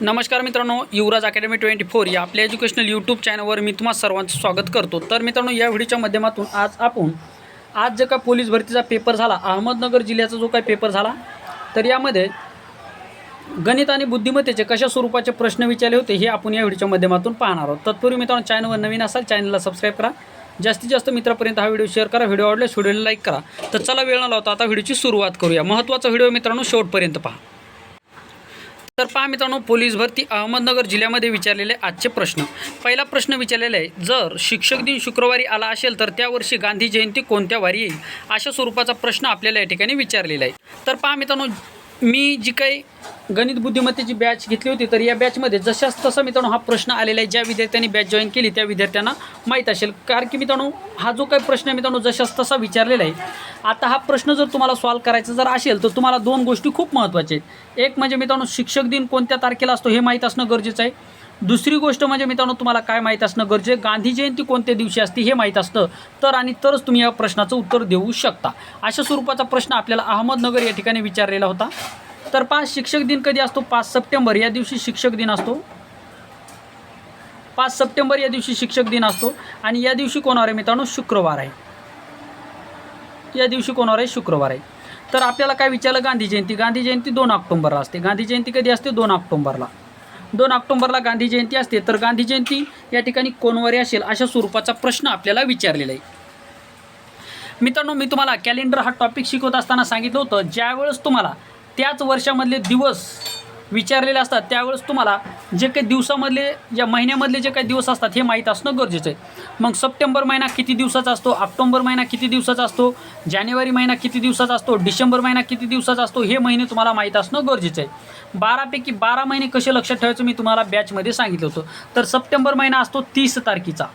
नमस्कार मित्रांनो युवराज academy twenty four या आपल्या एज्युकेशनल यूट्यूब चॅनलवर मी तुम्हा सर्वांचं स्वागत करतो. तर मित्रांनो या व्हिडिओच्या माध्यमातून आज आपण आज जे काय पोलीस भरतीचा पेपर झाला अहमदनगर जिल्ह्याचा जो काही पेपर झाला तर यामध्ये गणित आणि बुद्धिमत्तेचे कशा स्वरूपाचे प्रश्न विचारले होते हे आपण या व्हिडिओच्या माध्यमातून पाहणार आहोत. तत्पूर्वी मित्रांनो चॅनलवर नवीन असाल चॅनलला सबस्क्राईब करा. जास्तीत जास्त मित्रापर्यंत हा व्हिडिओ शेअर करा. व्हिडिओ आवडल्यास व्हिडिओला लाईक करा. तर चला वेळ न लावता आता व्हिडिओची सुरुवात करूया. महत्त्वाचा व्हिडिओ मित्रांनो शेवटपर्यंत पहा. तर पहा मित्रांनो पोलीस भरती अहमदनगर जिल्ह्यामध्ये विचारलेले आजचे प्रश्न. पहिला प्रश्न विचारलेला आहे जर शिक्षक दिन शुक्रवारी आला असेल तर त्या वर्षी गांधी जयंती कोणत्या वारी येईल? अशा स्वरूपाचा प्रश्न आपल्याला या ठिकाणी विचारलेला आहे. तर पहा मित्रांनो मी जी काही गणित बुद्धिमत्तेची बॅच घेतली होती तर या बॅचमध्ये जशाच तसा मित्रांनो हा प्रश्न आलेला आहे. ज्या विद्यार्थ्यांनी बॅच जॉईन केली त्या विद्यार्थ्यांना माहीत असेल. कारण की मित्रांनो हा जो काही प्रश्न आहे मित्रांनो जशाच तसा विचारलेला आहे. आता हा प्रश्न जर तुम्हाला सॉल्व करायचा जर असेल तर तुम्हाला दोन गोष्टी खूप महत्त्वाच्या आहेत. एक म्हणजे मित्रांनो शिक्षक दिन कोणत्या तारखेला असतो हे माहीत असणं गरजेचं आहे. दुसरी गोष्ट म्हणजे मित्रांनो तुम्हाला काय माहीत असणं गरजे गांधी जयंती कोणत्या दिवशी असते हे माहीत असतं तर आणि तरच तुम्ही या प्रश्नाचं उत्तर देऊ शकता. अशा स्वरूपाचा प्रश्न आपल्याला अहमदनगर या ठिकाणी विचारलेला होता. तर पाच शिक्षक दिन कधी असतो? पाच सप्टेंबर. या दिवशी शिक्षक दिन असतो. पाच सप्टेंबर या दिवशी शिक्षक दिन असतो. आणि या दिवशी कोणावर आहे मित्रांनो? शुक्रवार आहे. या दिवशी कोणावर आहे? शुक्रवार आहे. तर आपल्याला काय विचारलं? गांधी जयंती. गांधी जयंती दोन ऑक्टोंबरला असते. गांधी जयंती कधी असते? दोन ऑक्टोंबरला. दोन ऑक्टोंबरला गांधी जयंती असते तर गांधी जयंती या ठिकाणी कोणवारी असेल अशा स्वरूपाचा प्रश्न आपल्याला विचारलेला आहे. मित्रांनो मी तुम्हाला कॅलेंडर हा टॉपिक शिकवत असताना सांगितलं होतं ज्यावेळेस तुम्हाला त्याच वर्षामधले दिवस विचारलेले असतात त्यावेळेस तुम्हाला जे काही दिवसामधले या महिन्यामधले जे काही दिवस असतात हे माहीत असणं गरजेचं आहे. मग सप्टेंबर महिना किती दिवसाचा असतो ऑक्टोबर महिना किती दिवसाचा असतो जानेवारी महिना किती दिवसाचा असतो डिसेंबर महिना किती दिवसाचा असतो हे महिने तुम्हाला माहीत असणं गरजेचं आहे. बारापैकी बारा महिने कसे लक्षात ठेवायचं मी तुम्हाला बॅचमध्ये सांगितलं होतं. तर सप्टेंबर महिना असतो तीस तारखेचा.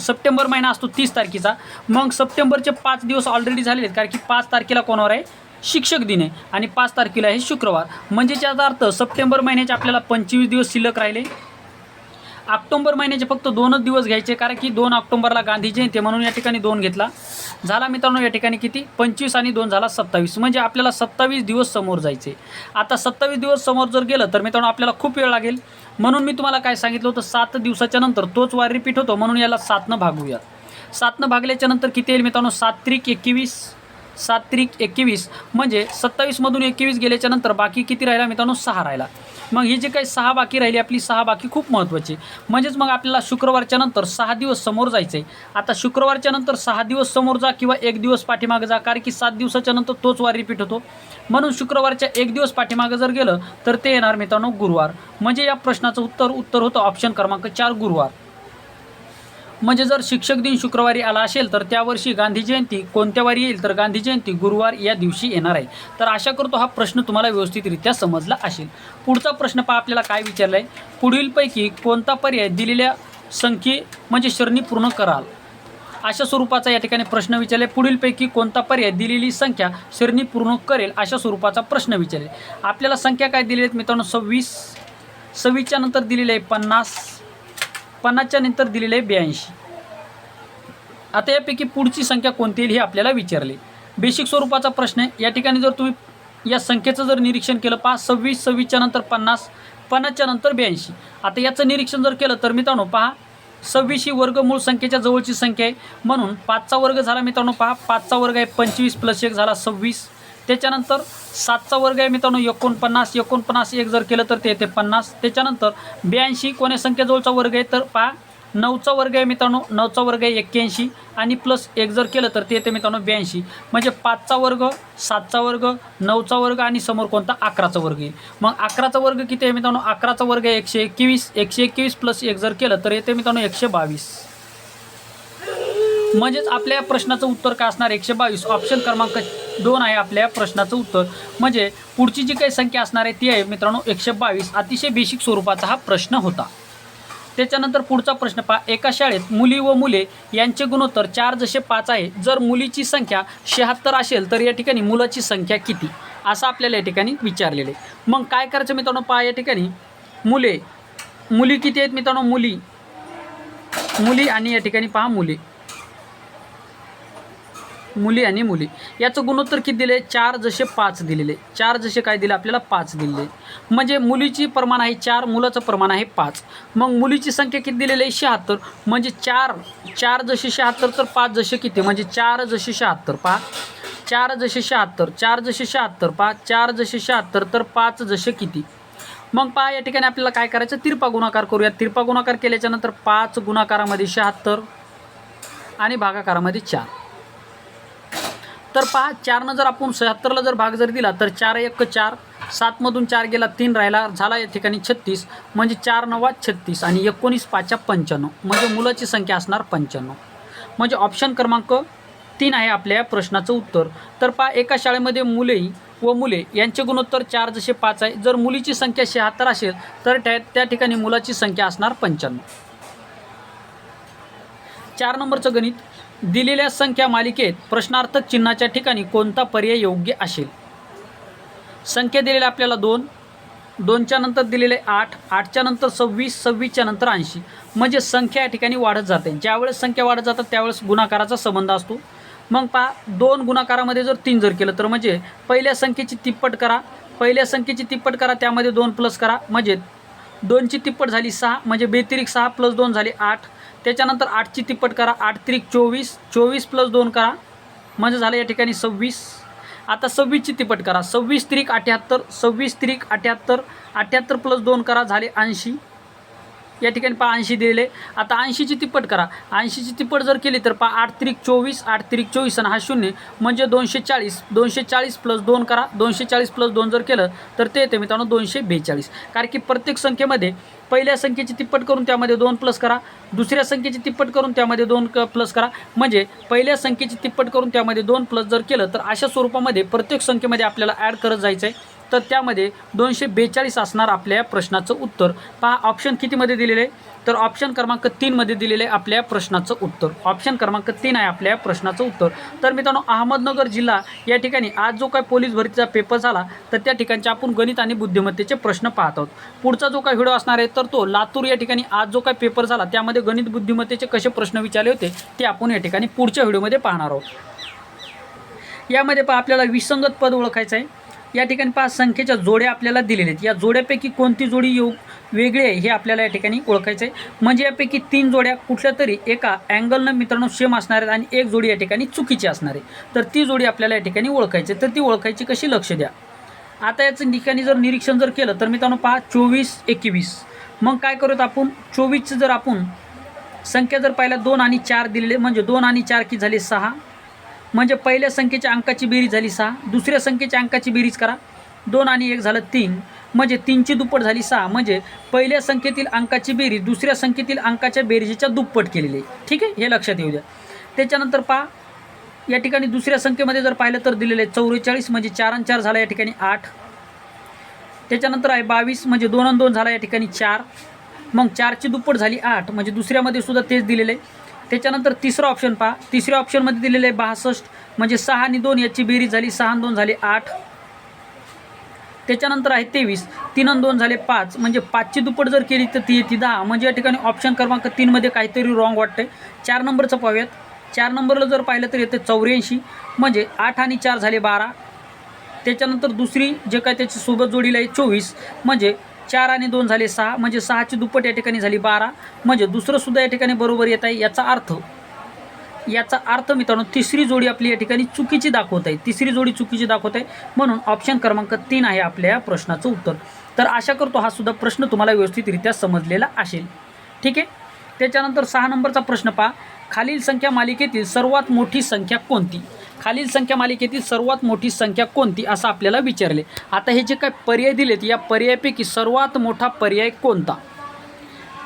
सप्टेंबर महिना असतो तीस तारखेचा. मग सप्टेंबरचे पाच दिवस ऑलरेडी झालेले आहेत कारण की पाच तारखेला कोणावर आहे? शिक्षक दिन आहे. आणि पाच तारखेला आहे शुक्रवार. म्हणजे याचा अर्थ सप्टेंबर महिन्याचे आपल्याला पंचवीस दिवस शिल्लक राहिले. ऑक्टोंबर महिन्याचे फक्त दोनच दिवस घ्यायचे कारण की दोन ऑक्टोंबरला गांधी जयंती म्हणून या ठिकाणी दोन घेतला. झाला मित्रांनो या ठिकाणी किती? पंचवीस आणि दोन झाला सत्तावीस. म्हणजे आपल्याला सत्तावीस दिवस समोर जायचे. आता सत्तावीस दिवस समोर जर गेलं तर मित्रांनो आपल्याला खूप वेळ लागेल. म्हणून मी तुम्हाला काय सांगितलं होतं सात दिवसाच्या नंतर तोच वार रिपीट होतो म्हणून याला सातनं भागूया सातनं भागल्याच्या नंतर किती येईल मित्रांनो? सात त्रिक एकवीस. सात त्रिक एकवीस म्हणजे सत्तावीसमधून एकवीस गेल्याच्यानंतर बाकी किती राहिला मित्रांनो? सहा राहिला. मग ही जी काही सहा बाकी राहिली आपली सहा बाकी खूप महत्त्वाची म्हणजेच मग आपल्याला शुक्रवारच्या नंतर सहा दिवस समोर जायचं आहे आता शुक्रवारच्या नंतर सहा दिवस समोर जा किंवा एक दिवस पाठीमागं जा कारण की सात दिवसाच्या नंतर तोच वार रिपीट होतो. म्हणून शुक्रवारच्या एक दिवस पाठीमागं जर गेलं तर ते येणार मित्रांनो गुरुवार. म्हणजे या प्रश्नाचं उत्तर उत्तर होतं ऑप्शन क्रमांक चार गुरुवार. म्हणजे जर शिक्षक दिन शुक्रवारी आला असेल तर त्या वर्षी गांधी जयंती कोणत्या वारी येईल तर गांधी जयंती गुरुवार या दिवशी येणार आहे. तर आशा करतो हा प्रश्न तुम्हाला व्यवस्थितरित्या समजला असेल. पुढचा प्रश्न पहा आपल्याला काय विचारला आहे पुढीलपैकी कोणता पर्याय दिलेल्या संख्ये म्हणजे शरणी पूर्ण कराल? अशा स्वरूपाचा या ठिकाणी प्रश्न विचारले. पुढीलपैकी कोणता पर्याय दिलेली संख्या श्रेणी पूर्ण करेल अशा स्वरूपाचा प्रश्न विचारले. आपल्याला संख्या काय दिलेली आहेत मित्रांनो? सव्वीस. सव्वीसच्या नंतर दिलेली आहे पन्नास. पन्नासच्या नंतर दिलेले आहे ब्याऐंशी. आता यापैकी पुढची संख्या कोणती येईल हे आपल्याला विचारले. बेसिक स्वरूपाचा प्रश्न आहे. या ठिकाणी जर तुम्ही या संख्येचं जर निरीक्षण केलं पहा. सव्वीस सव्वीसच्या नंतर पन्नास पन्नासच्या नंतर ब्याऐंशी. आता याचं निरीक्षण जर केलं तर मित्रांनो पहा. सव्वीस ही वर्गमूळ संख्येच्या जवळची संख्या आहे. म्हणून पाचचा वर्ग झाला मित्रांनो पहा. पाचचा वर्ग आहे पंचवीस प्लस एक झाला सव्वीस. त्याच्यानंतर सातचा वर्ग आहे मित्रांनो एकोणपन्नास एकोणपन्नास एक जर केलं तर ते येते पन्नास. त्याच्यानंतर ब्याऐंशी कोण्या संख्येजवळचा वर्ग आहे तर पहा नऊचा वर्ग आहे मित्रांनो नऊचा वर्ग आहे एक्क्याऐंशी आणि प्लस एक जर केलं तर ते येते मित्रांनो ब्याऐंशी. म्हणजे पाचचा वर्ग सातचा वर्ग नऊचा वर्ग आणि समोर कोणता? अकराचा वर्ग आहे. मग अकराचा वर्ग किती आहे मित्रांनो? अकराचा वर्ग आहे एकशे एकवीस. एकशे एकवीस प्लस एक जर केलं तर येते मित्रांनो एकशे बावीस. म्हणजेच आपल्या या प्रश्नाचं उत्तर काय असणार? एकशे बावीस. ऑप्शन क्रमांक दोन आहे आपल्या प्रश्नाचं उत्तर. म्हणजे पुढची जी काही संख्या असणार आहे ती आहे मित्रांनो एकशे बावीस. अतिशय बेसिक स्वरूपाचा हा प्रश्न होता. त्याच्यानंतर पुढचा प्रश्न पहा. एका शाळेत मुली व मुले यांचे गुणोत्तर चार जसे पाच आहे. जर मुलीची संख्या शहात्तर असेल तर या ठिकाणी मुलाची संख्या किती? असं आपल्याला या ठिकाणी विचारलेलं आहे. मग काय करायचं मित्रांनो? पहा या ठिकाणी. मुले मुली किती आहेत मित्रांनो? मुली मुली आणि या ठिकाणी पहा मुले. मुली आणि मुली. याचं गुणोत्तर किती दिले? चार जसे पाच दिलेले. चार जसे काय दिले? आपल्याला पाच दिलेले. म्हणजे मुलीची प्रमाण आहे चार मुलाचं प्रमाण आहे पाच. मग मुलीची संख्या किती दिलेली आहे? शहात्तर. म्हणजे चार चार जसे शहात्तर तर पाच जसे किती? म्हणजे चार जसे शहात्तर. पहा. चार जसे शहात्तर चार जसे शहात्तर पहा. चार जसे शहात्तर तर पाच जसे किती? मग पहा या ठिकाणी आपल्याला काय करायचं? तिरपा गुणाकार करूया तिरपा गुणाकार केल्याच्यानंतर पाच गुणाकारामध्ये शहात्तर आणि भागाकारामध्ये चार. तर पहा चारनं जर आपण शहात्तरला जर भाग जर दिला तर चार एक चार सातमधून चार गेला तीन राहिला झाला या ठिकाणी छत्तीस म्हणजे चार नव्वा छत्तीस आणि एकोणीस पाचच्या पंच्याण्णव. म्हणजे मुलाची संख्या असणार पंच्याण्णव. म्हणजे ऑप्शन क्रमांक तीन आहे आपल्या या प्रश्नाचं उत्तर. तर पहा एका शाळेमध्ये मुले व मुले यांचे गुणोत्तर चार जसे पाच आहे. जर मुलीची संख्या शहात्तर असेल तर त्या त्या ठिकाणी मुलाची संख्या असणार पंच्याण्णव. चार नंबरचं गणित. दिलेल्या संख्या मालिकेत प्रश्नार्थक चिन्हाच्या ठिकाणी कोणता पर्याय योग्य असेल? संख्या दिलेल्या आपल्याला दोन दोनच्या नंतर दिलेले आठ आठच्या नंतर सव्वीस सव्वीसच्या नंतर ऐंशी. म्हणजे संख्या या ठिकाणी वाढत जाते. ज्यावेळेस संख्या वाढत जातात त्यावेळेस गुणाकाराचा संबंध असतो. मग पहा दोन गुणाकारामध्ये जर तीन जर केलं तर म्हणजे पहिल्या संख्येची तिप्पट करा. पहिल्या संख्येची तिप्पट करा त्यामध्ये दोन प्लस करा. म्हणजे दोनची तिप्पट झाली सहा म्हणजे व्यतिरिक्त सहा प्लस दोन झाले आठ. त्याच्यानंतर आठची तिप्पट करा आठ त्रिक चोवीस चोवीस प्लस दोन करा. म्हणजे झालं या ठिकाणी सव्वीस. आता सव्वीसची तिप्पट करा. सव्वीस त्रिक अठ्याहत्तर सव्वीस त्रिक अठ्याहत्तर अठ्याहत्तर प्लस दोन करा झाले ऐंशी. या ठिकाणी पहा ऐंशी दिलेले. आता ऐंशीची तिप्पट करा. ऐंशीची तिप्पट जर केली तर पहा आठ त्रिक चोवीस आठ त्रिक चोवीस आणि हा शून्य. म्हणजे दोनशे चाळीस दोनशे चाळीस प्लस दोन करा. दोनशे चाळीस प्लस दोन जर केलं तर ते येते मित्रांनो दोनशे बेचाळीस. कारण की प्रत्येक संख्येमध्ये पहिल्या संख्येची तिप्पट करून त्यामध्ये दोन प्लस करा. दुसऱ्या संख्येची तिप्पट करून त्यामध्ये दोन क प्लस करा. म्हणजे पहिल्या संख्येची तिप्पट करून त्यामध्ये दोन प्लस जर केलं तर अशा स्वरूपामध्ये प्रत्येक संख्येमध्ये आपल्याला ॲड करत जायचं आहे तर त्यामध्ये दोनशे बेचाळीस असणार आपल्या या प्रश्नाचं उत्तर. पहा ऑप्शन कितीमध्ये दिलेले? आहे तर ऑप्शन क्रमांक तीनमध्ये दिलेले आहे आपल्या प्रश्नाचं उत्तर. ऑप्शन क्रमांक तीन आहे आपल्या प्रश्नाचं उत्तर. तर मित्रांनो अहमदनगर जिल्हा या ठिकाणी आज जो काय पोलीस भरतीचा पेपर झाला तर त्या ठिकाणचे आपण गणित आणि बुद्धिमत्तेचे प्रश्न पाहत आहोत. पुढचा जो काय व्हिडिओ असणार आहे तर तो लातूर या ठिकाणी आज जो काय पेपर झाला त्यामध्ये गणित बुद्धिमत्तेचे कसे प्रश्न विचारले होते ते आपण या ठिकाणी पुढच्या व्हिडिओमध्ये पाहणार आहोत. यामध्ये पहा आपल्याला विसंगत पद ओळखायचं आहे. या ठिकाणी पाच संख्येच्या जोड्या आपल्याला दिलेल्या आहेत. या जोड्यापैकी कोणती जोडी योग वेगळी आहे हे आपल्याला या ठिकाणी ओळखायचं आहे म्हणजे यापैकी तीन जोड्या कुठल्या तरी एका अँगलनं मित्रांनो सेम असणार आहेत आणि एक जोडी या ठिकाणी चुकीची असणार आहे. तर ती जोडी आपल्याला या ठिकाणी ओळखायची आहे. तर ती ओळखायची कशी लक्ष द्या. आता याचं ठिकाणी जर निरीक्षण जर केलं तर मित्रांनो पहा चोवीस एकवीस. मग काय करूत आपण? चोवीसचं जर आपण संख्या जर पाहिल्या दोन आणि चार दिलेले म्हणजे दोन आणि चार की झाले सहा. म्हणजे पहिल्या संख्येच्या अंकाची बेरीज झाली सहा दुसऱ्या संख्येच्या अंकाची बेरीज करा. दोन आणि एक झालं तीन म्हणजे तीनची दुप्पट झाली सहा म्हणजे पहिल्या संख्येतील अंकाची बेरीज दुसऱ्या संख्येतील अंकाच्या बेरीजच्या दुप्पट केलेली आहे. ठीक आहे? हे लक्षात येऊ द्या. त्याच्यानंतर पहा या ठिकाणी दुसऱ्या संख्येमध्ये जर पाहिलं तर दिलेलं आहे चौवेचाळीस म्हणजे चार आणि चार झाला या ठिकाणी आठ. त्याच्यानंतर आहे बावीस म्हणजे दोन आणि दोन झाला या ठिकाणी चार. मग चारची दुप्पट झाली आठ म्हणजे दुसऱ्यामध्ये सुद्धा तेच दिलेलं आहे. त्याच्यानंतर तिसरं ऑप्शन पहा. तिसऱ्या ऑप्शनमध्ये दिलेलं आहे बासष्ट म्हणजे सहा आणि दोन याची बेरीज झाली सहा आणि दोन झाले आठ. त्याच्यानंतर आहे तेवीस तीन आणि दोन झाले पाच म्हणजे पाचची दुप्पट जर केली तर ती येते दहा. म्हणजे या ठिकाणी ऑप्शन क्रमांक तीनमध्ये काहीतरी रॉंग वाटतंय. चार नंबरचं पाहूयात. चार नंबरला जर पाहिलं तर येतं चौऱ्याऐंशी म्हणजे आठ आणि चार झाले बारा. त्याच्यानंतर दुसरी जे काय त्याची सोबत जोडीला आहे चोवीस म्हणजे चार आणि दोन झाले सहा म्हणजे सहाची दुप्पट या ठिकाणी झाली बारा म्हणजे दुसरं सुद्धा या ठिकाणी बरोबर येत आहे याचा अर्थ याचा अर्थ मित्रांनो तिसरी जोडी आपली या ठिकाणी चुकीची दाखवत आहे तिसरी जोडी चुकीची दाखवत आहे म्हणून ऑप्शन क्रमांक तीन आहे आपल्या या प्रश्नाचं उत्तर. तर आशा करतो हा सुद्धा प्रश्न तुम्हाला व्यवस्थितरित्या समजलेला असेल. ठीक आहे? त्याच्यानंतर सहा नंबरचा प्रश्न पहा. खालील संख्या मालिकेतील सर्वात मोठी संख्या कोणती? खालील संख्या मालिकेतील सर्वात मोठी संख्या कोणती असं आपल्याला विचारले. आता हे जे काय पर्याय दिलेत या पर्यायापैकी सर्वात मोठा पर्याय कोणता?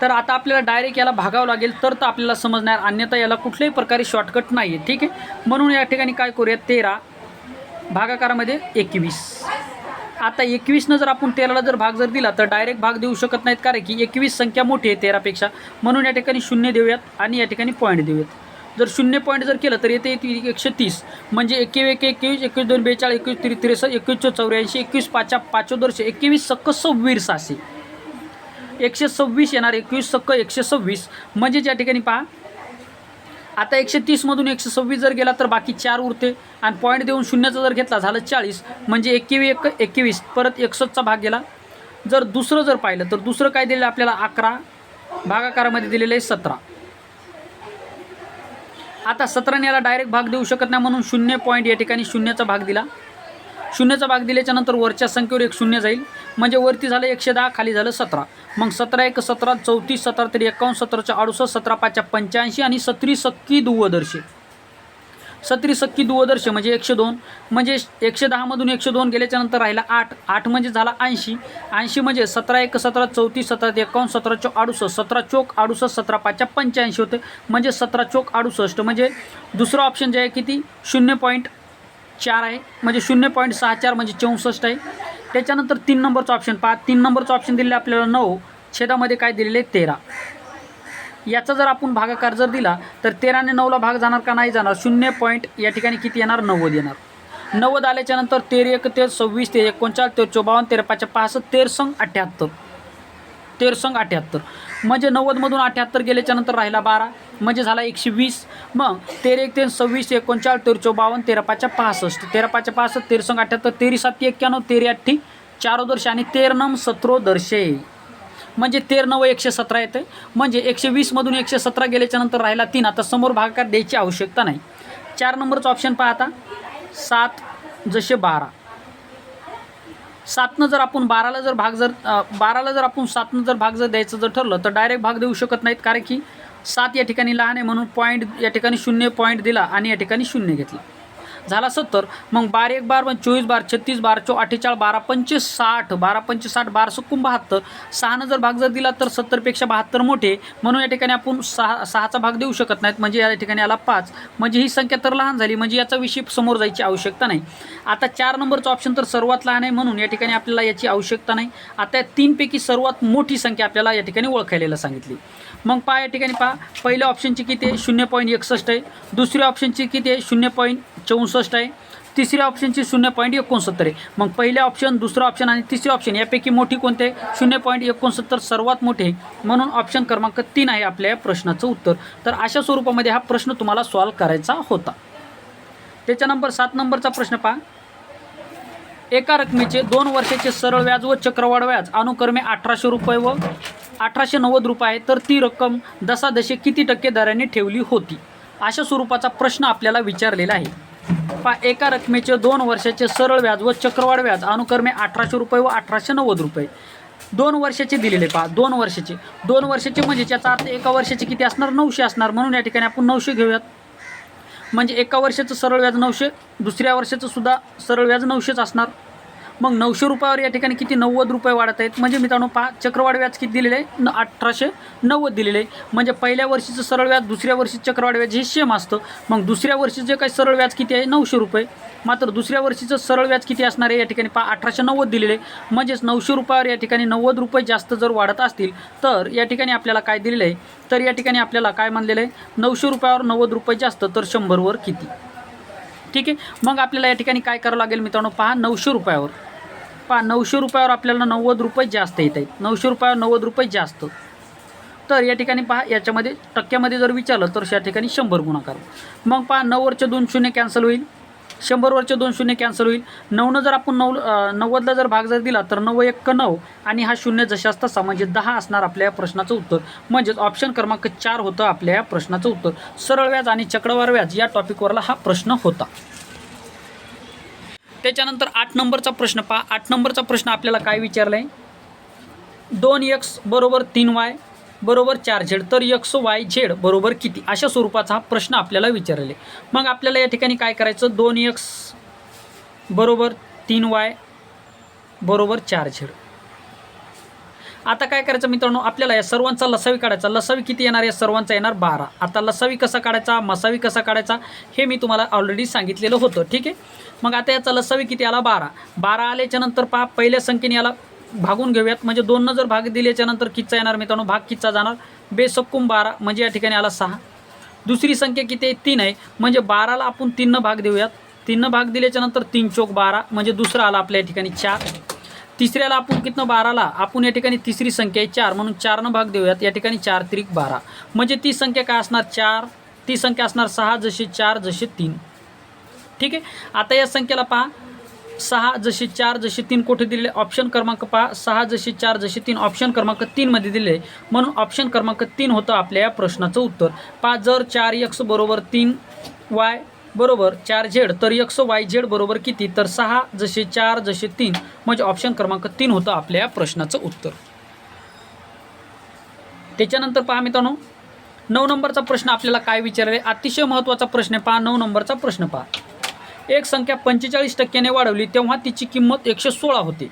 तर आता आपल्याला डायरेक्ट याला भागावं लागेल तर तर आपल्याला समजणार अन्यथा याला कुठल्याही प्रकारे शॉर्टकट नाही आहे ठीक आहे? म्हणून या ठिकाणी काय करूया तेरा भागाकारामध्ये एकवीस. आता एकवीसनं जर आपण तेराला जर भाग जर दिला तर डायरेक्ट भाग देऊ शकत नाहीत कारण की एकवीस संख्या मोठी आहे तेरापेक्षा. म्हणून या ठिकाणी शून्य देऊयात आणि या ठिकाणी पॉईंट देऊयात. जर शून्य पॉईंट जर केलं तर येते एकशे तीस. म्हणजे एकवी एक एकवीस एकवीस दोन बेचाळीस एकवीस त्रि त्रेसष्ट एकवीस चौ चौऱ्याऐंशी एकवीस पाचा पाचोदरशे एकवीस सक्क सव्वीस सहाशे एकशे सव्वीस येणार एकवीस सक्क एकशे सव्वीस. म्हणजे ज्या ठिकाणी पहा आता एकशे तीसमधून एकशे सव्वीस जर गेला तर बाकी चार उरते. आणि पॉईंट देऊन शून्याचा जर घेतला झालं चाळीस. म्हणजे एकवीस एक एकवीस परत एकसष्टचा भाग गेला. जर दुसरं जर पाहिलं तर दुसरं काय दिलेलं आपल्याला? अकरा. भागाकारामध्ये दिलेलं आहे सतरा. आता सतराने याला डायरेक्ट भाग देऊ शकत नाही म्हणून शून्य पॉईंट या ठिकाणी शून्याचा भाग दिला. शून्याचा भाग दिल्याच्या नंतर वरच्या संख्येवर एक शून्य जाईल. म्हणजे वरती झालं एकशे दहा खाली झालं सतरा. मग सतरा एक सतरा चौतीस सतरा तरी एकावन्न सतराच्या अडुसष्ट सतरा पाचच्या पंच्याऐंशी आणि सत्री सक्की दुवदर्शी सत्री सक्की दुवदर्श म्हणजे एकशे दोन. म्हणजे एकशे दहामधून एकशे दोन गेल्याच्यानंतर राहिला आठ. आठ म्हणजे झाला ऐंशी. ऐंशी म्हणजे सतरा एक सतरा चौतीस सतरा एकावन्न सतरा चौक अडुसष्ट. सतरा चौक अडुसष्ट सतरा पाचच्या पंच्याऐंशी होते. म्हणजे सतरा चौक अडुसष्ट. म्हणजे दुसरं ऑप्शन जे आहे किती? शून्य पॉईंट चार आहे. म्हणजे शून्य पॉईंट सहा चार म्हणजे चौसष्ट आहे. त्याच्यानंतर तीन नंबरचं ऑप्शन पहा. तीन नंबरचं ऑप्शन दिलेलं आपल्याला नऊ. छेदामध्ये काय दिलेले? आहे तेरा. याचा जर आपण भागाकार जर दिला तर तेराने नऊला भाग जाणार का नाही जाणार? शून्य पॉईंट या ठिकाणी किती येणार? नव्वद येणार. नव्वद आल्याच्यानंतर तेर एक तेर सव्वीस ते एकोणचाळीस तेर चोबावन्न तेरा पाचशे पासष्ट तेर संघ अठ्ठ्याहत्तर तेर संघ अठ्ठ्याहत्तर म्हणजे नव्वदमधून अठ्ठ्याहत्तर गेल्याच्यानंतर राहिला बारा म्हणजे झाला एकशे वीस. मग तेर एक तेर सव्वीस एकोणचाळीस तेर चोबावन्न तेरा पाचशे पासष्ट. तेरा पाचशे पासष्ट तेर संघ अठ्ठ्याहत्तर तेरी सात एक्क्याण्णव तेरी अठ्ठी चारोदर्शे आणि तेरनम सत्रोदर्शे. म्हणजे तेर नव एकशे सतरा येते म्हणजे एकशे वीसमधून एकशे सतरा गेल्याच्यानंतर राहिला तीन. आता समोर भागाकार द्यायची आवश्यकता नाही. चार नंबरचं ऑप्शन पहा आता. सात जसे बारा. सातनं जर आपण बाराला जर भाग जर बाराला जर आपण सातनं जर भाग जर द्यायचं जर ठरलं तर डायरेक्ट भाग देऊ शकत नाहीत. कारण की सात या ठिकाणी लहान आहे म्हणून पॉईंट या ठिकाणी शून्य पॉईंट दिला आणि या ठिकाणी शून्य घेतला. झाला सत्तर. मग बार एक बार पण चोवीस बार छत्तीस बार चो अठ्ठेचाळीस बारा पंचे साठ. बारा पंचे साठ बारा सुकून बहात्तर. सहानं जर भाग जर दिला तर सत्तरपेक्षा बहात्तर मोठे. म्हणून या ठिकाणी आपण सहा सहाचा भाग देऊ शकत नाहीत. म्हणजे या ठिकाणी आला पाच. म्हणजे ही संख्या तर लहान झाली. म्हणजे याचा विषय समोर जायची आवश्यकता नाही. आता चार नंबरचं ऑप्शन तर सर्वात लहान आहे म्हणून या ठिकाणी आपल्याला याची आवश्यकता नाही. आता या तीनपैकी सर्वात मोठी संख्या आपल्याला या ठिकाणी ओळखायला सांगितली. मग पहा या ठिकाणी पहा. पहिल्या ऑप्शनची किती आहे? शून्य पॉईंट एकसष्ट आहे. दुसऱ्या ऑप्शनची किती आहे? शून्य पॉईंट चौसष्ट आहे. तिसऱ्या ऑप्शनची शून्य पॉईंट एकोणसत्तर आहे. मग पहिल्या ऑप्शन दुसरं ऑप्शन आणि तिसरे ऑप्शन यापैकी मोठी कोणते शून्य पॉईंट एकोणसत्तर सर्वात मोठे म्हणून ऑप्शन क्रमांक तीन आहे आपल्या या प्रश्नाचं उत्तर. तर अशा स्वरूपामध्ये हा प्रश्न तुम्हाला सॉल्व करायचा होता. त्याच्या नंबर सात नंबरचा प्रश्न पहा. एका रकमेचे दोन वर्षाचे सरळ व्याज व चक्रवाढ व्याज अनुक्रमे अठराशे रुपये व अठराशे नव्वद रुपये आहे तर ती रक्कम दशादशे किती टक्के दराने ठेवली होती? अशा स्वरूपाचा प्रश्न आपल्याला विचारलेला आहे. पा एका रकमेचे दोन वर्षाचे सरळ व्याज व चक्रवाढ व्याज अनुक्रमे अठराशे रुपये व अठराशे नव्वद रुपये. दोन वर्षाचे दिलेले पहा दोन वर्षाचे. दोन वर्षाचे म्हणजे त्याचा अर्थ एका वर्षाचे किती असणार? नऊशे असणार. म्हणून या ठिकाणी आपण नऊशे घेऊयात. म्हणजे एका वर्षाचं सरळ व्याज नऊशे दुसऱ्या वर्षाचं सुद्धा सरळ व्याज नऊशेच असणार. मग नऊशे रुपयावर या ठिकाणी किती नव्वद रुपये वाढत आहेत? म्हणजे मित्रांनो पहा चक्रवाढ व्याज किती दिलेलं आहे? न अठराशे नव्वद दिलेलं आहे. म्हणजे पहिल्या वर्षीचं सरळ व्याज दुसऱ्या वर्षी चक्रवाढ व्याज हे सेम असतं. मग दुसऱ्या वर्षीचं जे काही सरळ व्याज किती आहे? नऊशे रुपये. मात्र दुसऱ्या वर्षीचं सरळ व्याज किती असणार आहे? या ठिकाणी पहा अठराशे नव्वद दिलेले आहे. म्हणजेच नऊशे रुपयावर या ठिकाणी नव्वद रुपये जास्त जर वाढत असतील तर या ठिकाणी आपल्याला काय दिलेलं आहे? तर या ठिकाणी आपल्याला काय म्हणलेलं आहे? नऊशे रुपयावर नव्वद रुपये जास्त तर शंभरवर किती? ठीक आहे. मग आपल्याला या ठिकाणी काय करावं लागेल मित्रांनो? पहा नऊशे रुपयावर. पहा नऊशे रुपयावर आपल्याला नव्वद रुपये जास्त येत आहेत. नऊशे रुपयावर नव्वद रुपये जास्त. तर या ठिकाणी पहा याच्यामध्ये टक्क्यामध्ये जर विचारलं तर या ठिकाणी शंभर गुणाकार मग पहा नऊवरचे दोन शून्य कॅन्सल होईल. शंभरवरचे दोन शून्य कॅन्सल होईल. नऊनं जर आपण नऊ नव्वदला जर भाग जर दिला तर नऊ एक नऊ आणि हा शून्य जशास तसा म्हणजे दहा असणार आपल्या या प्रश्नाचं उत्तर. म्हणजेच ऑप्शन क्रमांक चार होतं आपल्या या प्रश्नाचं उत्तर. सरळ व्याज आणि चक्रवार व्याज या टॉपिकवरला हा प्रश्न होता. त्याच्यानंतर आठ नंबरचा प्रश्न पहा. आठ नंबरचा प्रश्न आपल्याला काय विचारला आहे दोन एक्स बरोबर तीन वाय बरोबर चार झेड तर एक्स वाय झेड बरोबर किती? अशा स्वरूपाचा हा प्रश्न आपल्याला विचारले. मग आपल्याला या ठिकाणी काय करायचं? दोन एक्स बरोबर तीन वाय बरोबर चार झेड. आता काय करायचं मित्रांनो? आपल्याला या सर्वांचा लसावी काढायचा. लसावी किती येणार? या सर्वांचा येणार बारा. आता लसावी कसा काढायचा? मसावी कसा काढायचा? हे मी तुम्हाला ऑलरेडी सांगितलेलं होतं. ठीक आहे? मग आता याचा लसावी किती आला? बारा. बारा आल्याच्यानंतर पहा पहिल्या संख्येने याला भागून घेऊयात. म्हणजे दोननं जर भाग दिल्याच्या नंतर किच्चा येणार मित्रांनो. भाग किच्चा जाणार. बेसक्कुम बारा म्हणजे या ठिकाणी आला सहा. दुसरी संख्या किती आहे? तीन आहे. म्हणजे बाराला आपण तीननं भाग देऊयात. तीननं भाग दिल्याच्या नंतर तीन चोक बारा म्हणजे दुसरा आला आपल्या या ठिकाणी चार. तिसऱ्याला आपण कितनं बाराला? आपण या ठिकाणी तिसरी संख्या आहे चार. म्हणून चारनं भाग देऊयात. या ठिकाणी चार त्रिक बारा. म्हणजे ती संख्या काय असणार? चार. ती संख्या असणार सहा जसे चार जसे तीन. ठीक आहे? आता या संख्येला पहा. सहा जसे चार जसे तीन कुठे दिलेले ऑप्शन क्रमांक पहा. सहा जसे चार जशी तीन ऑप्शन क्रमांक तीनमध्ये दिले. म्हणून ऑप्शन क्रमांक तीन होतं आपल्या या प्रश्नाचं उत्तर. पहा जर चार एक्स बरोबर तीन वाय बरोबर चार झेड तर एक्स वाय झेड बरोबर किती? तर सहा जसे चार जसे तीन. म्हणजे ऑप्शन क्रमांक तीन होतं आपल्या या प्रश्नाचं उत्तर. त्याच्यानंतर पहा मित्रांनो नऊ नंबरचा प्रश्न आपल्याला काय विचारले? अतिशय महत्त्वाचा प्रश्न पहा नऊ नंबरचा प्रश्न पहा. एक संख्या पंचेचाळीस टक्क्याने वाढवली तेव्हा तिची किंमत एकशे सोळा होते.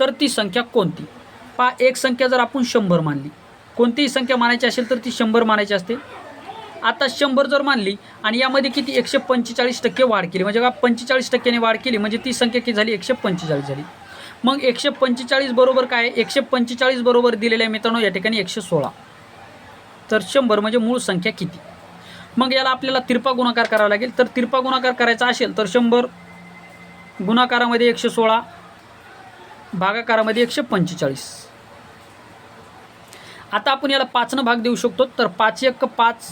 तर ती संख्या कोणती? पहा एक संख्या जर आपण शंभर मानली. कोणतीही संख्या मानायची असेल तर ती शंभर मानायची असते. आता शंभर जर मानली आणि यामध्ये किती? एकशे पंचेचाळीस टक्के वाढ केली. म्हणजे का पंचेचाळीस टक्क्याने वाढ केली म्हणजे ती संख्या किती झाली? एकशे पंचेचाळीस झाली. मग एकशे पंचेचाळीस बरोबर काय? आहे? एकशे पंचेचाळीस बरोबर दिलेल्या मित्रांनो या ठिकाणी एकशे सोळा. तर शंभर म्हणजे मूळ संख्या किती? मग याला आपल्याला तिरपा गुणाकार करावा लागेल. तर तिरपा गुणाकार करायचा असेल तर शंभर गुणाकारामध्ये एकशे सोळा भागाकारामध्ये एकशे पंचेचाळीस. आता आपण याला पाचनं भाग देऊ शकतो. तर पाच एक पाच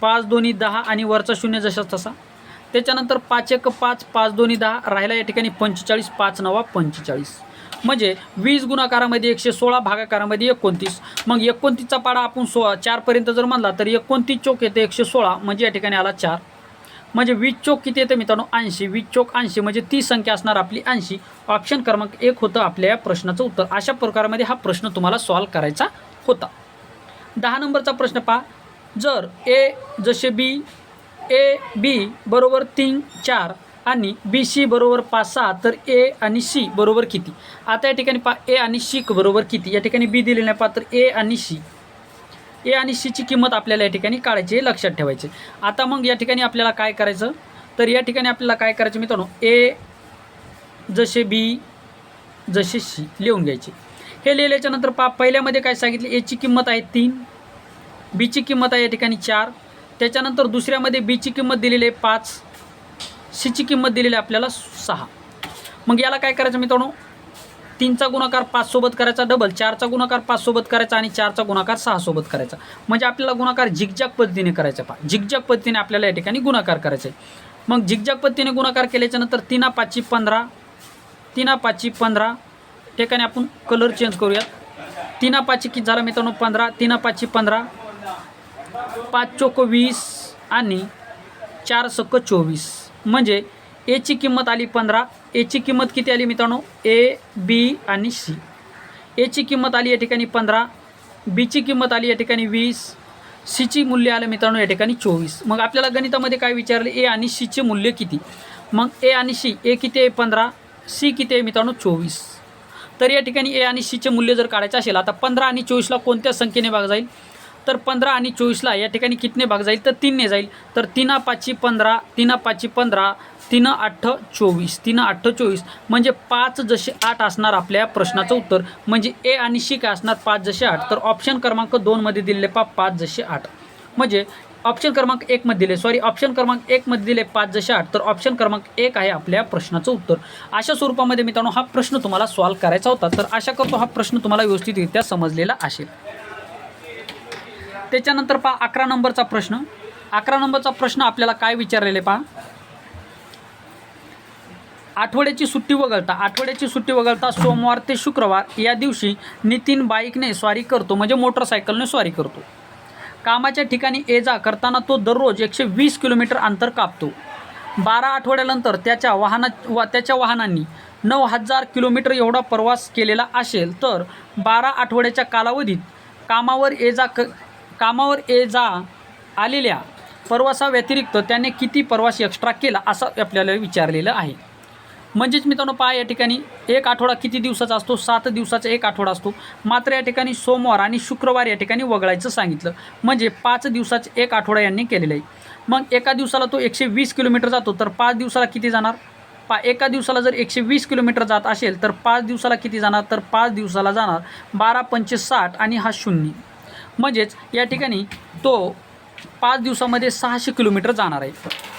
पाच दोन्ही दहा आणि वरचा शून्य जसा तसा. त्याच्यानंतर पाच एक पाच पाच दोन्ही दहा राहिला या ठिकाणी पंचेचाळीस पाच नवा पंचेचाळीस. म्हणजे वीस गुणाकारामध्ये एकशे सोळा भागाकारामध्ये एकोणतीस. मग एकोणतीसचा पाडा आपण सो चारपर्यंत जर म्हणला तर एकोणतीस चोक येते एकशे सोळा म्हणजे या ठिकाणी आला चार. म्हणजे वीस चोक किती येते मित्रांनो? ऐंशी. वीस चोक ऐंशी म्हणजे ती संख्या असणार आपली ऐंशी. ऑप्शन क्रमांक एक होतं आपल्या या प्रश्नाचं उत्तर. अशा प्रकारामध्ये हा प्रश्न तुम्हाला सॉल्व करायचा होता. दहा नंबरचा प्रश्न पहा. जर ए जसे बी ए बी बरोबर तीन चार आणि बी सी बरोबर पाच सहा तर ए आणि सी बरोबर किती? आता या ठिकाणी पा ए आणि सी बरोबर किती? या ठिकाणी बी दिलेलं नाही पा तर ए आणि सी ए आणि सीची किंमत आपल्याला या ठिकाणी काढायची लक्षात ठेवायची. आता मग या ठिकाणी आपल्याला काय करायचं? तर या ठिकाणी आपल्याला काय करायचं मित्रांनो? ए जसे बी जसे सी लिहून घ्यायचे. हे लिहिल्याच्यानंतर पा पहिल्यामध्ये काय सांगितले? एची किंमत आहे तीन बीची किंमत आहे या ठिकाणी चार. त्याच्यानंतर दुसऱ्यामध्ये बीची किंमत दिलेली आहे पाच. सीची किंमत दिलेली आहे आपल्याला सहा. मग याला काय करायचं मित्रांनो? तीनचा गुणाकार पाच सोबत करायचा डबल चारचा गुणाकार पाच सोबत करायचा आणि चारचा गुणाकार सहा सोबत करायचा. म्हणजे आपल्याला गुणाकार झिकझॅक पद्धतीने करायचा पा झिकझॅक पद्धतीने आपल्याला या ठिकाणी गुणाकार करायचा आहे. मग झिकझॅक पद्धतीने गुणाकार केल्याच्यानंतर तिना पाचची पंधरा तिना पाचची पंधरा. ठिकाणी आपण कलर चेंज करूयात. तिना पाचची किती झाला मित्रांनो? पंधरा. तिना पाचची पंधरा. पाच चोक वीस आणि चार सक्क चोवीस. म्हणजे एची किंमत आली पंधरा. एची किंमत किती आली मित्रांनो? ए बी आणि सी एची किंमत आली या ठिकाणी पंधरा. बीची किंमत आली या ठिकाणी वीस. सीची मूल्य आलं मित्रांनो या ठिकाणी चोवीस. मग आपल्याला गणितामध्ये काय विचारले? ए आणि सीचे मूल्य किती? मग ए आणि सी ए किती आहे? पंधरा. सी किती आहे मित्रांनो? चोवीस. तर या ठिकाणी ए आणि सीचे मूल्य जर काढायचं असेल आता पंधरा आणि चोवीसला कोणत्या संख्येने भाग जाईल? तर पंधरा आणि चोवीसला या ठिकाणी कितने भाग जाईल? तर तीनने जाईल. तर तिना पाचशे पंधरा तीन पाचशे पंधरा तीन आठ चोवीस तीन आठ चोवीस. म्हणजे पाच जसे आठ असणार आपल्या या प्रश्नाचं उत्तर. म्हणजे ए आणि शी काय असणार? पाच जसे आठ. तर ऑप्शन क्रमांक दोनमध्ये दिलेले पा पाच जसे आठ. म्हणजे ऑप्शन क्रमांक एकमध्ये दिले. सॉरी ऑप्शन क्रमांक एकमध्ये दिले पाच जसे आठ. तर ऑप्शन क्रमांक एक आहे आपल्या प्रश्नाचं उत्तर. अशा स्वरूपामध्ये मित्रांनो हा प्रश्न तुम्हाला सॉल्व करायचा होता. तर आशा करतो हा प्रश्न तुम्हाला व्यवस्थितरित्या समजलेला असेल. त्याच्यानंतर पहा अकरा नंबरचा प्रश्न. अकरा नंबरचा प्रश्न आपल्याला काय विचारलेले पहा? आठवड्याची सुट्टी वगळता आठवड्याची सुट्टी वगळता सोमवार ते शुक्रवार या दिवशी नितीन बाईकने स्वारी करतो म्हणजे मोटरसायकलने स्वारी करतो. कामाच्या ठिकाणी ये जा करताना तो दररोज एकशे वीस किलोमीटर अंतर कापतो. बारा आठवड्यानंतर त्याच्या वाहना वा त्याच्या वाहनांनी नऊ हजार किलोमीटर एवढा प्रवास केलेला असेल तर बारा आठवड्याच्या कालावधीत कामावर ये जा क कामावर ये जा आलेल्या प्रवासाव्यतिरिक्त त्याने किती प्रवास एक्स्ट्रा केला असं आपल्याला विचारलेलं आहे. म्हणजेच मित्रांनो पहा या ठिकाणी एक आठवडा किती दिवसाचा असतो? सात दिवसाचा एक आठवडा असतो. मात्र या ठिकाणी सोमवार आणि शुक्रवार या ठिकाणी वगळायचं सांगितलं. म्हणजे पाच दिवसाचा एक आठवडा यांनी केलेला आहे. मग एका दिवसाला तो एकशे वीस किलोमीटर जातो तर पाच दिवसाला किती जाणार? पा एका दिवसाला जर एकशे वीस किलोमीटर जात असेल तर पाच दिवसाला किती जाणार? तर पाच दिवसाला जाणार बारा पंचे साठ आणि हा शून्य. म्हणजेच या ठिकाणी तो पाच दिवसामध्ये सहाशे किलोमीटर जाणार आहे.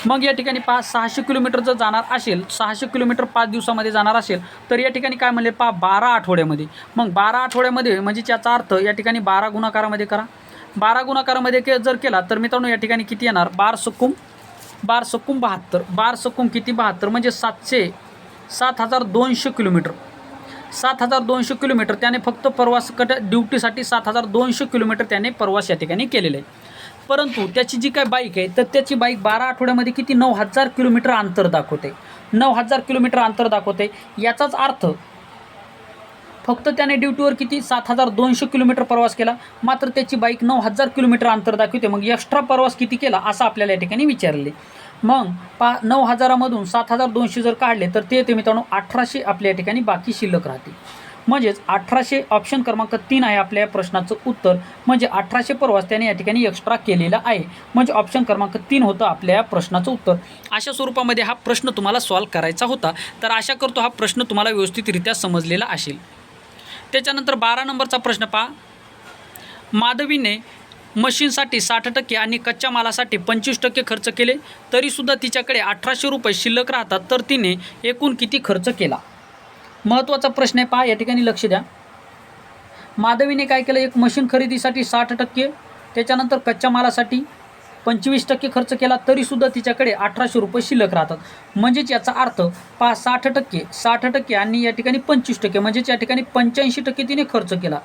मग या ठिकाणी पाच सहाशे किलोमीटर जर जाणार असेल सहाशे किलोमीटर पाच दिवसामध्ये जाणार असेल तर या ठिकाणी काय म्हणले पा बारा आठवड्यामध्ये. मग बारा आठवड्यामध्ये म्हणजे त्याचा अर्थ या ठिकाणी बारा गुणाकारामध्ये करा. बारा गुणाकारामध्ये के जर केला तर मित्रांनो या ठिकाणी किती येणार? बार सक्कुम बार सक्कुम बहात्तर. बार सक्कुम किती बहात्तर? म्हणजे सातशे सात हजार दोनशे किलोमीटर. सात हजार दोनशे किलोमीटर त्याने फक्त प्रवास कट ड्युटीसाठी सात हजार दोनशे किलोमीटर त्याने प्रवास या ठिकाणी केलेला. आहे परंतु त्याची जी काय बाईक आहे तर त्याची बाईक बारा आठवड्यामध्ये किती? नऊ हजार किलोमीटर अंतर दाखवते. नऊ हजार किलोमीटर अंतर दाखवते. याचाच अर्थ फक्त त्याने ड्युटीवर किती? सात हजार दोनशे किलोमीटर प्रवास केला. मात्र त्याची बाईक नऊ हजार किलोमीटर अंतर दाखवते. मग एक्स्ट्रा प्रवास किती केला? असं आपल्याला या ठिकाणी विचारले. मग पा नऊ हजारामधून सात हजार दोनशे जर काढले तर ते तुम्ही मित्रांनो अठराशे आपल्या या ठिकाणी बाकी शिल्लक राहते. म्हणजेच अठराशे ऑप्शन क्रमांक तीन आहे आपल्या या प्रश्नाचं उत्तर. म्हणजे अठराशे प्रवास त्याने या ठिकाणी एक्स्ट्रा केलेला आहे. म्हणजे ऑप्शन क्रमांक तीन होतं आपल्या या प्रश्नाचं उत्तर. अशा स्वरूपामध्ये हा प्रश्न तुम्हाला सॉल्व करायचा होता. तर आशा करतो हा प्रश्न तुम्हाला व्यवस्थितरित्या समजलेला असेल. त्याच्यानंतर बारा नंबरचा प्रश्न पहा. माधवीने मशीनसाठी साठ टक्के आणि कच्च्या मालासाठी पंचवीस टक्के खर्च केले तरीसुद्धा तिच्याकडे अठराशे रुपये शिल्लक राहतात तर तिने एकूण किती खर्च केला? महत्त्वाचा प्रश्न आहे पहा या ठिकाणी लक्ष द्या. माधवीने काय केलं एक मशीन खरेदीसाठी साठ टक्के त्याच्यानंतर कच्च्या मालासाठी पंचवीस टक्के खर्च केला तरीसुद्धा तिच्याकडे अठराशे रुपये शिल्लक राहतात. म्हणजेच याचा अर्थ पहा साठ टक्के साठ टक्के आणि या ठिकाणी पंचवीस टक्के म्हणजेच या ठिकाणी पंच्याऐंशी टक्के तिने खर्च केला.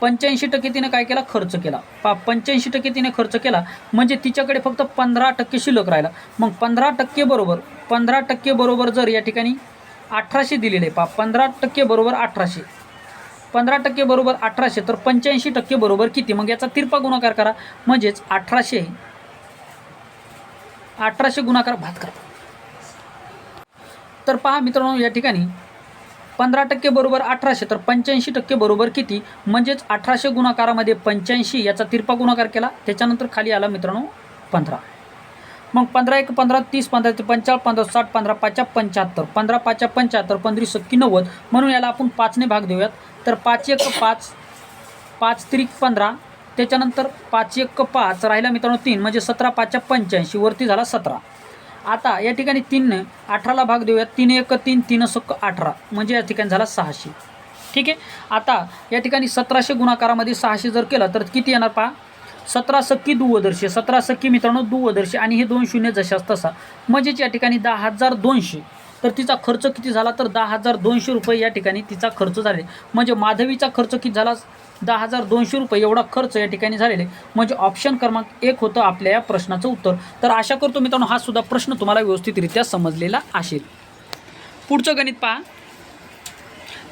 पंच्याऐंशी टक्के तिने काय केला? खर्च केला. पा पंच्याऐंशी टक्के तिने खर्च केला म्हणजे तिच्याकडे फक्त पंधरा टक्के शिल्लक राहिला. मग पंधरा टक्के बरोबर पंधरा टक्के बरोबर जर या ठिकाणी अठराशे दिलेले पा पंधरा टक्के बरोबर अठराशे. पंधरा टक्के बरोबर अठराशे तर पंच्याऐंशी टक्के बरोबर किती? मग याचा तिरपा गुणाकार करा. म्हणजेच अठराशे अठराशे गुणाकार भात करा. तर पहा मित्रांनो या ठिकाणी पंधरा टक्के बरोबर अठराशे तर पंच्याऐंशी टक्के बरोबर किती? म्हणजेच अठराशे गुणाकारामध्ये पंच्याऐंशी याचा तिरपा गुणाकार केला. त्याच्यानंतर खाली आला मित्रांनो पंधरा. मग पंधरा एक पंधरा तीस पंधरा ते पंचाळ पंधरा साठ पंधरा पाचच्या पंच्याहत्तर. पंधरा पाचच्या पंच्याहत्तर पंधरी सक्की नव्वद. म्हणून याला आपण पाचने भाग देऊयात. तर पाच एक पाच पाच त्रिक पंधरा. त्याच्यानंतर पाच एक पाच. राहिला मित्रांनो तीन. म्हणजे सतरा पाचच्या पंच्याऐंशी. वरती झाला सतरा. आता या ठिकाणी तीनने अठराला भाग देऊयात. तीन एक तीन तीन सक अठरा. म्हणजे या ठिकाणी झाला सहाशे. ठीक आहे? आता या ठिकाणी सतराशे गुणाकारामध्ये सहाशे जर केलं तर किती येणार पहा? सतरा सक्की दुवदर्शी. सतरा सक्की मित्रांनो दुवदर्शी. आणि हे दोन शून्य जशास तसा. म्हणजेच या ठिकाणी दहा हजार दोनशे. तर तिचा खर्च किती झाला तर दहा हजार दोनशे रुपये या ठिकाणी तिचा खर्च झाले म्हणजे माधवीचा खर्च किती झाला? दहा हजार दोनशे रुपये एवढा खर्च या ठिकाणी झालेले म्हणजे ऑप्शन क्रमांक एक होतं आपल्या या प्रश्नाचं उत्तर. तर आशा करतो मित्रांनो हा सुद्धा प्रश्न तुम्हाला व्यवस्थितरित्या समजलेला असेल. पुढचं गणित पहा.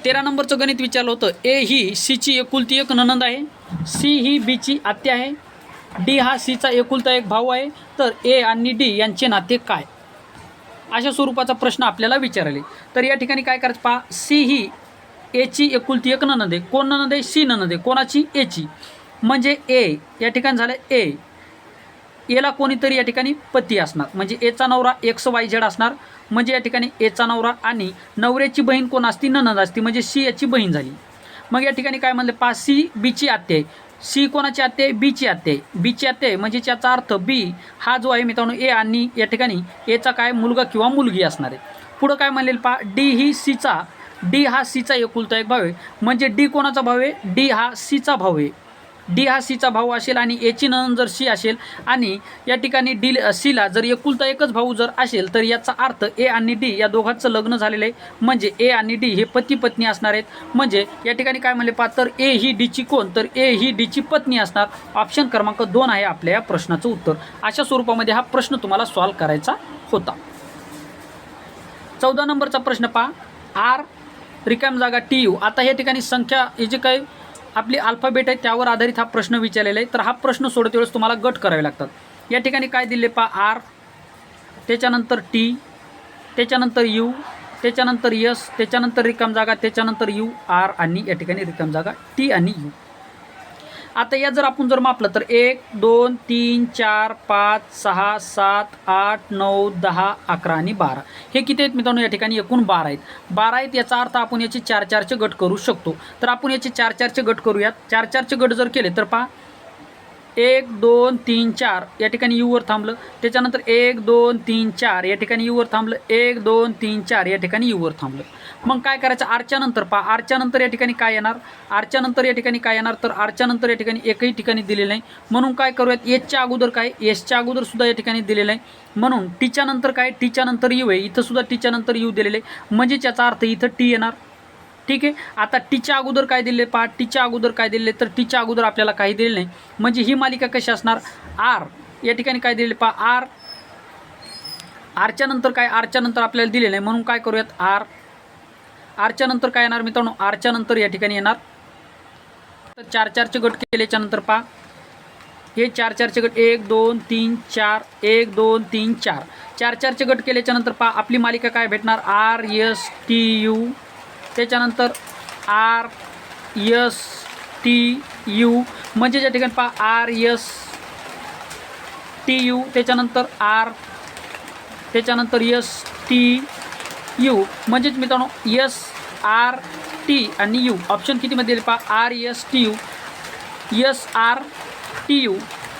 तेरा नंबरचं गणित विचारलं होतं. ए ही सीची एकुलती एक ननंद आहे. सी ही बीची आत्या आहे. डी हा सीचा एकुलता एक भाऊ आहे. तर ए आणि डी यांचे नाते काय? अशा स्वरूपाचा प्रश्न आपल्याला विचारले. तर या ठिकाणी काय करायचं? पहा सी ही एची एकुलती एक ननंद आहे कोण ननंद आहे सी ननंद आहे कोणाची? एची. म्हणजे ए या ठिकाणी झालं ए. एला कोणीतरी या ठिकाणी पती असणार. म्हणजे एचा नवरा एक्स वाय झेड असणार. म्हणजे या ठिकाणी एचा नवरा आणि नवऱ्याची बहीण कोण असती? ननंद असती. म्हणजे सी याची बहीण झाली. मग या ठिकाणी काय म्हणले? पा सी बीची आत्या आहे. सी कोणाची आत्या बीची आत्या आहे. बीची आत्या आहे म्हणजे याचा अर्थ बी हा जो आहे मित्रांनो ए आणि या ठिकाणी एचा काय मुलगा किंवा मुलगी असणार आहे. पुढं काय म्हणलेलं पा डी ही सीचा डी हा सीचा एकुलता एक भाव आहे. म्हणजे डी कोणाचा भाव आहे? डी हा सीचा भाव आहे. डी हा सीचा भाऊ असेल आणि एची नन जर सी असेल आणि या ठिकाणी डी सीला जर एकुलता एकच भाऊ जर असेल तर याचा अर्थ ए आणि डी या दोघांचं लग्न झालेलं आहे. म्हणजे ए आणि डी हे पती पत्नी असणार आहेत. म्हणजे या ठिकाणी काय म्हणले पा तर ए ही डीची कोण? तर ए ही डीची पत्नी असणार. ऑप्शन क्रमांक दोन आहे आपल्या या प्रश्नाचं उत्तर. अशा स्वरूपामध्ये हा प्रश्न तुम्हाला सॉल्व्ह करायचा होता. चौदा नंबरचा प्रश्न पहा. आर रिकाम जागा टी यू. आता या ठिकाणी संख्या हे जे काही आपली अल्फाबेट आहे त्यावर आधारित हा प्रश्न विचारलेला आहे. तर हा प्रश्न सोडते वेळेस तुम्हाला गट करावे लागतात. या ठिकाणी काय दिले पा आर त्याच्यानंतर टी त्याच्यानंतर यू त्याच्यानंतर यस त्याच्यानंतर रिकाम जागा त्याच्यानंतर यू आर आणि या ठिकाणी रिकाम जागा टी आणि यू आता या जर आपण जर मापलं तर एक दोन तीन चार पाच सहा सात आठ नऊ दहा अकरा आणि बारा. हे किती आहेत मित्रांनो? या ठिकाणी एकूण बारा आहेत. बारा आहेत याचा अर्थ आपण याचे चार चारचे गट करू शकतो. तर आपण याचे चार चारचे गट करूयात. चार चारचे गट जर केले तर पहा एक दोन तीन चार. या ठिकाणी यूवर थांबलं. त्याच्यानंतर एक दोन तीन चार. या ठिकाणी यूवर थांबलं. एक दोन तीन चार. या ठिकाणी यूवर थांबलं. मग काय करायचं? आरच्यानंतर पहा. आरच्यानंतर या ठिकाणी काय येणार? आरच्यानंतर या ठिकाणी काय येणार? तर आरच्यानंतर या ठिकाणी एकही ठिकाणी दिलेलं नाही. म्हणून काय करूयात? एसच्या अगोदर काय? एसच्या अगोदर सुद्धा या ठिकाणी दिलेलं आहे म्हणून टीच्या नंतर काय? टीच्या नंतर यू आहे. इथं सुद्धा टीच्या नंतर यू दिलेलं आहे. म्हणजे याचा अर्थ इथं टी येणार. ठीक आहे? आता टीच्या अगोदर काय दिले? पहा टीच्या अगोदर काय दिले? तर टीच्या अगोदर आपल्याला काही दिले नाही. म्हणजे ही मालिका कशी असणार? आर या ठिकाणी काय दिले पहा आर. आरच्या नंतर काय? आरच्या नंतर आपल्याला दिले नाही. म्हणून काय करूयात? आर. आरच्या नंतर काय येणार मित्रांनो? आरच्या नंतर या ठिकाणी येणार. तर चार चारचे गट केल्याच्यानंतर पहा. हे चार चारचे गट एक दोन तीन चार. एक दोन तीन चार. चार चारचे गट केल्याच्यानंतर पहा आपली मालिका काय भेटणार? R S T U. त्याच्यानंतर आर यस टी यू. म्हणजे या ठिकाणी पहा आर यस टी यू. त्याच्यानंतर आर त्याच्यानंतर यस टी यू. म्हणजेच मित्रांनो यस आर टी आणि यू. ऑप्शन कितीमध्ये दिले पहा R S T U. S R T U.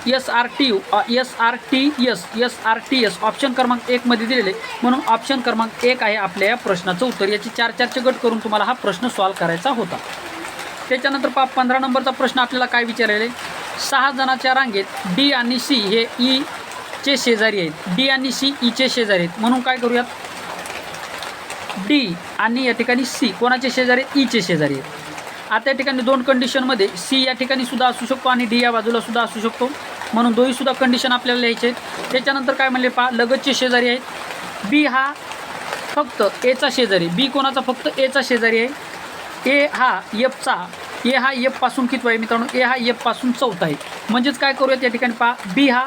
S R T U S R T S S R T S option क्रमांक एकमध्ये दिलेले म्हणून ऑप्शन क्रमांक एक आहे आपल्या या प्रश्नाचं उत्तर. याची चार चारचे गट करून तुम्हाला हा प्रश्न सॉल्व करायचा होता. त्याच्यानंतर पा पंधरा नंबरचा प्रश्न आपल्याला काय विचारलेला आहे सहा जणाच्या रांगेत डी आणि सी हे ई चे शेजारी आहेत. डी आणि सी ईचे शेजारी आहेत. म्हणून काय करूयात? डी आणि या ठिकाणी सी. कोणाचे शेजारी? ईचे शेजारी आहेत. आता या ठिकाणी दोन कंडिशनमध्ये सी या ठिकाणी सुद्धा असू शकतो आणि डी या बाजूला सुद्धा असू शकतो. म्हणून दोहीसुद्धा कंडिशन आपल्याला लिहायचे त्याच्यानंतर काय म्हणले पहा लगतचे शेजारी आहेत. बी हा फक्त एचा शेजारी. बी कोणाचा? फक्त एचा शेजारी आहे. ए हा एफचा ए हा एफपासून कितवा आहे मित्रांनो? ए हा एफपासून चौथा आहे. म्हणजेच काय करूयात या ठिकाणी पहा बी हा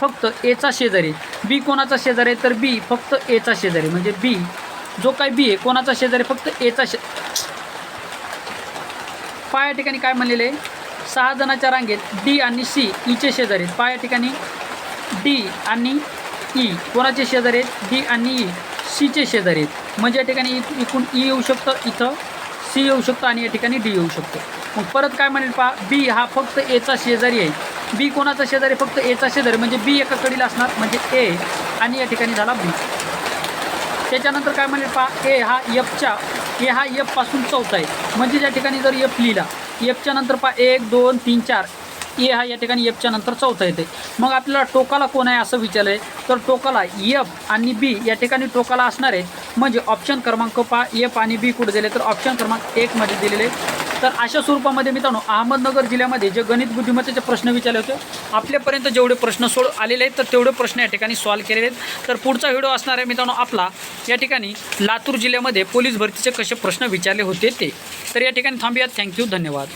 फक्त एचा शेजारी बी कोणाचा शेजारी आहे? तर बी फक्त एचा शेजारी म्हणजे बी जो काय बी आहे कोणाचा शेजारी आहे? फक्त एचा शे पा या ठिकाणी काय म्हणलेलं आहे. सहा जणाच्या रांगेत डी आणि सी ईचे शेजारी आहेत. पा या ठिकाणी डी आणि ई. कोणाचे शेजारी आहेत? डी आणि ई. सीचे शेजारी आहेत. म्हणजे या ठिकाणी इकून ई येऊ शकतं इथं सी येऊ शकतं आणि या ठिकाणी डी येऊ शकतो. मग परत काय म्हणेल पहा बी हा फक्त एचा शेजारी आहे. बी कोणाचा शेजारी? फक्त एचा शेजारी. म्हणजे बी एका कडीला असणार म्हणजे ए आणि या ठिकाणी झाला बी. त्याच्यानंतर काय म्हणेल पहा ए हा एफच्या ए हा यफपासून चौथा आहे. म्हणजे या ठिकाणी जर एफ लिहिला एफच्या नंतर पहा एक दोन तीन चार. ए हा या ठिकाणी एफच्या नंतर चौथा येते मग आपल्याला टोकाला कोण आहे असं विचारलं आहे तर टोकाला एफ आणि बी या ठिकाणी टोकाला असणार आहे म्हणजे ऑप्शन क्रमांक पहा एफ आणि बी कुठे दिले? तर ऑप्शन क्रमांक एकमध्ये दिलेले. तर अशा स्वरूपामध्ये मित्रांनो अहमदनगर जिल्ह्यामध्ये जे गणित बुद्धिमत्तेचे प्रश्न विचारले होते आपल्यापर्यंत जेवढे प्रश्न सोड आलेले आहेत तर तेवढे प्रश्न या ठिकाणी सॉल्व केलेले आहेत. तर पुढचा व्हिडिओ असणार आहे मित्रांनो आपला. या ठिकाणी लातूर जिल्ह्यामध्ये पोलीस भरतीचे कसे प्रश्न विचारले होते ते. तर या ठिकाणी थांबूयात. थँक्यू धन्यवाद.